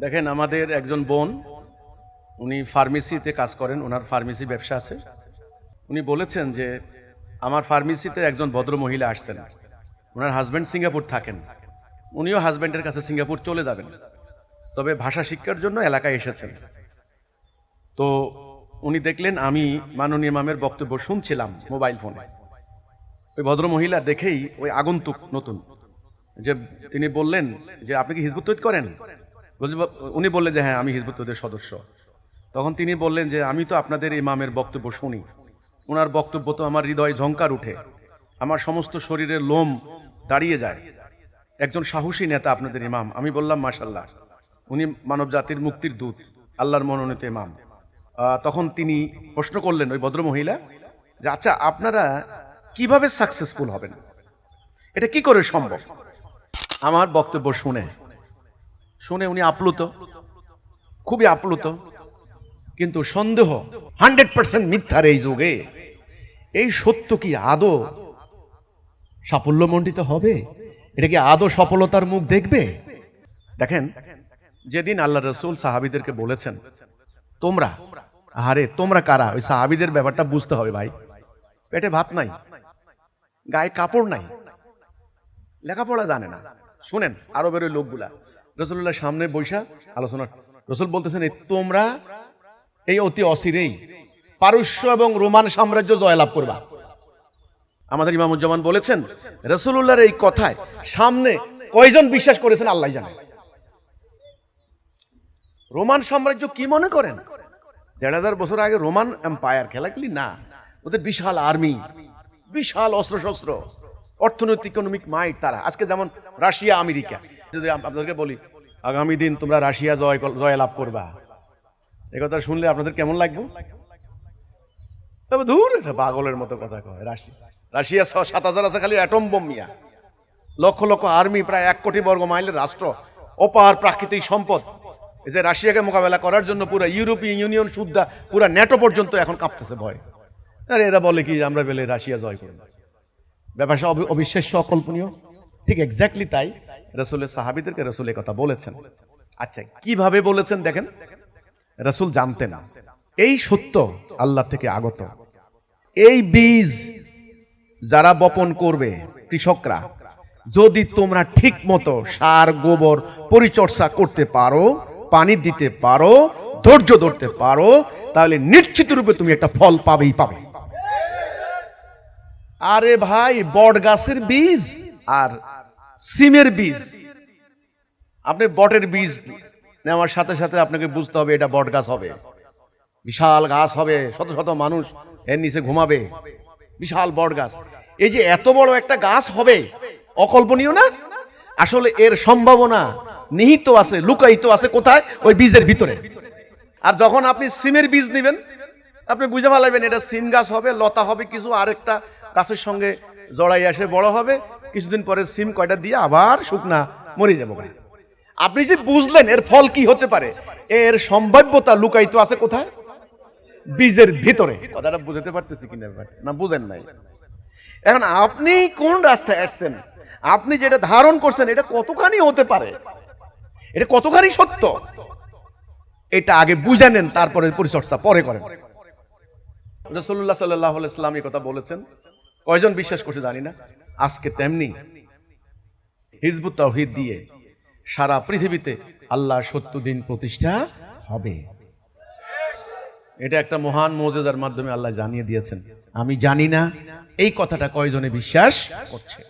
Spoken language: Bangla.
দেখেন, আমাদের একজন বোন, উনি ফার্মেসিতে কাজ করেন, ওনার ফার্মেসি ব্যবসা আছে। উনি বলেছেন যে, আমার ফার্মেসিতে একজন ভদ্র মহিলা আসছেন। ওনার হাজব্যান্ড সিঙ্গাপুর থাকেন। উনিও হাজব্যান্ডের কাছে সিঙ্গাপুর চলে যাবেন। তবে ভাষা শিক্ষার জন্য এলাকায় এসেছেন। তো উনি দেখলেন, আমি মাননীয় মামের বক্তব্য শুনছিলাম মোবাইল ফোনে। ওই ভদ্র মহিলা দেখেই ওই আগন্তুক নতুন, যে তিনি বললেন যে, আপনি কি হিজবুত তৈরি করেন? উনি বললেন যে হ্যাঁ আমি হিজবুত তৈরির সদস্য। তখন তিনি বললেন যে, আমি তো আপনাদের ইমামের বক্তব্য শুনি। ওনার বক্তব্য তো আমার হৃদয়ে ঝঙ্কার উঠে। আমার সমস্ত শরীরের লোম দাঁড়িয়ে যায়। একজন সাহসী নেতা আপনাদের ইমাম। আমি বললাম মাশাল্লাহ উনি মানব জাতির মুক্তির দূত, আল্লাহর মনোনীত ইমাম। তখন তিনি প্রশ্ন করলেন ওই ভদ্র মহিলা যে আচ্ছা আপনারা কীভাবে সাকসেসফুল হবেন? এটা কি করে সম্ভব? আমার বক্তব্য শুনে শুনে উনি আপ্লুত। খুবই আপ্লুত। কিন্তু সন্দেহ হান্ড্রেড পার্সেন্ট মিথ্যার এই যুগে এই সত্য কি আদৌ সাফল্যমণ্ডিত হবে? এটা কি আদৌ সফলতার মুখ দেখবে? দেখেন, যেদিন আল্লাহ রসুল সাহাবিদেরকে বলেছেন, তোমরা আরে তোমরা কারা? ওই সাহাবিদের ব্যাপারটা বুঝতে হবে ভাই। পেটে ভাত নাই, গায়ে কাপড় নাই, লেখাপড়া জানে না। শুনেন, আরবের ওই লোকগুলা। রসুল্লাহ সামনে বৈশা আলোচনা রসুল বলতেছেন তোমরা এই অতি অচিরেই পারস্য এবং রোমান সাম্রাজ্য জয়লাভ করবা। আমাদের ইমামুজ্জামান বলেছেন রসুল্লাহর এই কথায় সামনে কয়জন বিশ্বাস করেছেন আল্লাহ জানে। রোমান সাম্রাজ্য কি মনে করেন? দেড় হাজার বছর আগে রোমান এম্পায়ার খেলা খেলাগুলি না। ওদের বিশাল আর্মি, বিশাল অস্ত্র শস্ত্র অর্থনৈতিক, ইকোনমিক মাইট তারা। আজকে যেমন রাশিয়া, আমেরিকা। যদি আপনাদেরকে বলি, আগামী দিন তোমরা রাশিয়া জয় জয় লাভ করবা। কথা শুনলে আপনাদের কেমন লাগবে? তবে দূর এটা পাগলের মতো কথা কয় রাশিয়া রাশিয়া সাত হাজার আছে, খালি অ্যাটম বোম মিয়া লক্ষ লক্ষ আর্মি প্রায় এক কোটি বর্গ মাইলের রাষ্ট্র, অপার প্রাকৃতিক সম্পদ। এই যে রাশিয়াকে মোকাবেলা করার জন্য পুরো ইউরোপীয় ইউনিয়ন সুদ্ধা, পুরো ন্যাটো পর্যন্ত এখন কাঁপতেছে ভয়। আরে এরা বলে কি আমরা পেলে রাশিয়া জয় করব। ব্যাপারটা অবি- অবিশ্বাস্য, অকল্পনীয়। ঠিক এক্স্যাক্টলি তাই। রসুলের সাহাবিদেরকে রসুল কথা বলেছেন। আচ্ছা কীভাবে বলেছেন দেখেন? রসুল জানতেন এই সত্য আল্লাহ থেকে আগত। এই বীজ যারা বপন করবে কৃষকরা, যদি তোমরা ঠিক মতো সার, গোবর পরিচর্যা করতে পারো, পানি দিতে পারো, ধৈর্য ধরতে পারো, তাহলে নিশ্চিত রূপে তুমি একটা ফল পাবেই পাবে। আরে ভাই বট গাছের বীজ আর সিমের বীজ। আপনি বটের বীজ নেওয়ার সাথে সাথে আপনাকে বুঝতে হবে এটা বট গাছ হবে। বিশাল গাছ হবে, শত শত মানুষ এর নিচে ঘুমাবে। বিশাল বট গাছ। এই যে এত বড় একটা গাছ হবে, অকল্পনীয় না? আসলে এর সম্ভাবনা নিহিত আছে, লুকায়িত আছে কোথায়? ওই বীজের ভিতরে। আর যখন আপনি সিমের বীজ নেবেন, আপনি বুঝে ভালাইবেন এটা সিম গাছ হবে, লতা হবে, কিছু আরেকটা গাছের সঙ্গে জড়াই আসে বড় হবে। কিছুদিন পরে সিম কয়টা দিয়ে আবার শুকনা মরে যাব আপনি যে বুঝলেন এর ফল কি হতে পারে এর সম্ভাব্যতা লুকায়িত আছে কোথায়? বীজের ভিতরে। কথাটা বুঝতে পারতেছি কিনা? না বুঝেন নাই। এখন আপনি কোন রাস্তায় আসছেন? আপনি যেটা ধারণ করছেন এটা কতখানি হতে পারে? এটা কতখানি সত্য? এটা আগে বুঝে নেন তারপরে পরিচর্যা পরে করেন। রসল্লাহ সাল্লাহ ইসলাম এই কথা বলেছেন। কয়জন বিশ্বাস করছে জানি না। আজকে তেমনি হিজবুত তহিদ দিয়ে সারা পৃথিবীতে আল্লাহ সত্য দিন প্রতিষ্ঠা হবে। এটা একটা মহান মজেদার মাধ্যমে আল্লাহ জানিয়ে দিয়েছেন। আমি জানি না এই কথাটা কয়জনে বিশ্বাস করছে।